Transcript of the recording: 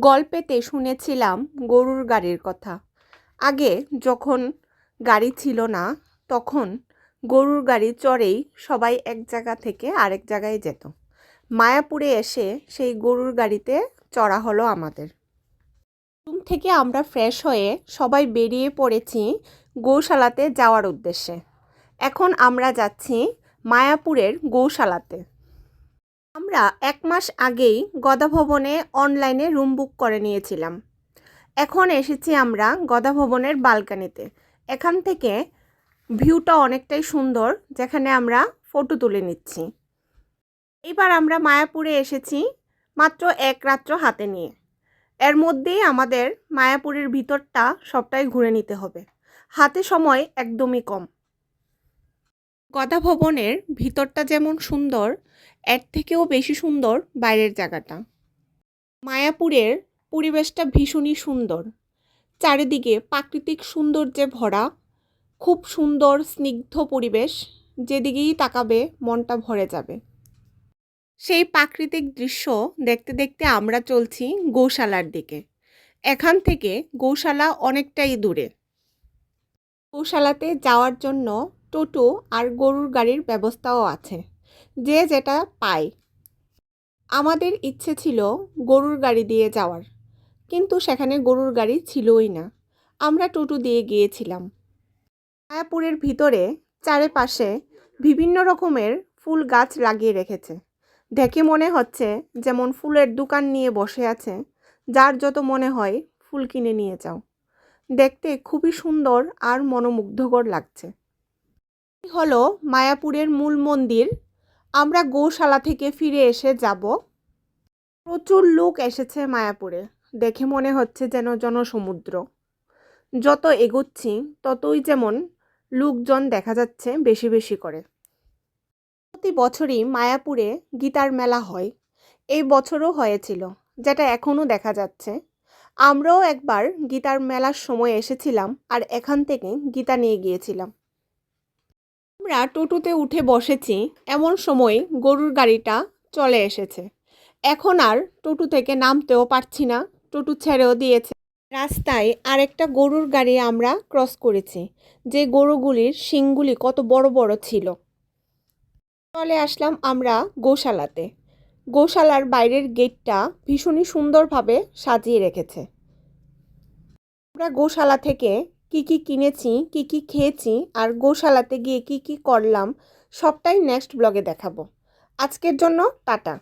গল্পেতে শুনেছিলাম গরুর গাড়ির কথা। আগে যখন গাড়ি ছিল না, তখন গরুর গাড়ি চড়েই সবাই এক জায়গা থেকে আরেক জায়গায় যেত। মায়াপুরে এসে সেই গরুর গাড়িতে চড়া হলো আমাদের। রুম থেকে আমরা ফ্রেশ হয়ে সবাই বেরিয়ে পড়েছি গৌশালাতে যাওয়ার উদ্দেশ্যে। এখন আমরা যাচ্ছি মায়াপুরের গৌশালাতে। আমরা এক মাস আগেই গদা ভবনে অনলাইনে রুম বুক করে নিয়েছিলাম। এখন এসেছি আমরা গদা ভবনের বালকানিতে। এখান থেকে ভিউটা অনেকটাই সুন্দর, যেখানে আমরা ফটো তুলে নিচ্ছি। এবার আমরা মায়াপুরে এসেছি মাত্র এক রাত্র হাতে নিয়ে। এর মধ্যেই আমাদের মায়াপুরের ভিতরটা সবটাই ঘুরে নিতে হবে। হাতে সময় একদমই কম। গদা ভবনের ভিতরটা যেমন সুন্দর, এর থেকেও বেশি সুন্দর বাইরের জায়গাটা। মায়াপুরের পরিবেশটা ভীষণই সুন্দর। চারিদিকে প্রাকৃতিক সৌন্দর্যে ভরা, খুব সুন্দর স্নিগ্ধ পরিবেশ যেদিকেই তাকাবে মনটা ভরে যাবে। সেই প্রাকৃতিক দৃশ্য দেখতে দেখতে আমরা চলছি গৌশালার দিকে। এখান থেকে গৌশালা অনেকটাই দূরে। গৌশালাতে যাওয়ার জন্য টোটো আর গরুর গাড়ির ব্যবস্থাও আছে, যে যেটা পায়। আমাদের ইচ্ছে ছিল গরুর গাড়ি দিয়ে যাওয়ার, কিন্তু সেখানে গরুর গাড়ি ছিলই না। আমরা টোটো দিয়ে গিয়েছিলাম। মায়াপুরের ভিতরে চারিপাশে বিভিন্ন রকমের ফুল গাছ লাগিয়ে রেখেছে। দেখে মনে হচ্ছে যেমন ফুলের দোকান নিয়ে বসে আছে, যার যত মনে হয় ফুল কিনে নিয়ে যাও। দেখতে খুবই সুন্দর আর মনোমুগ্ধকর লাগছে। হলো মায়াপুরের মূল মন্দির। আমরা গোশালা থেকে ফিরে এসে যাব। প্রচুর লোক এসেছে মায়াপুরে। দেখে মনে হচ্ছে যেন জনসমুদ্র। যত এগোচ্ছি, ততই যেমন লোকজন দেখা যাচ্ছে বেশি বেশি করে। প্রতি বছরই মায়াপুরে গীতার মেলা হয়। এই বছরও হয়েছিল, যেটা এখনও দেখা যাচ্ছে। আমরাও একবার গীতার মেলার সময় এসেছিলাম আর এখান থেকে গীতা নিয়ে গিয়েছিলাম। আমরা টোটোতে উঠে বসেছি, এমন সময় গরুর গাড়িটা চলে এসেছে। এখন আর টোটো থেকে নামতেও পারছি না, টোটো ছেড়েও দিয়েছে। রাস্তায় আরেকটা গরুর গাড়ি আমরা ক্রস করেছি, যে গরুগুলির শিংগুলি কত বড় বড় ছিল। চলে আসলাম আমরা গোশালাতে। গোশালার বাইরের গেটটা ভীষণই সুন্দরভাবে সাজিয়ে রেখেছে। আমরা গোশালা থেকে কি কি কিনেছি, কি কি খেয়েছি আর গোশালাতে গিয়ে কি কি করলাম, সবটাই নেক্সট ব্লগে দেখাবো। আজকের জন্য টাটা।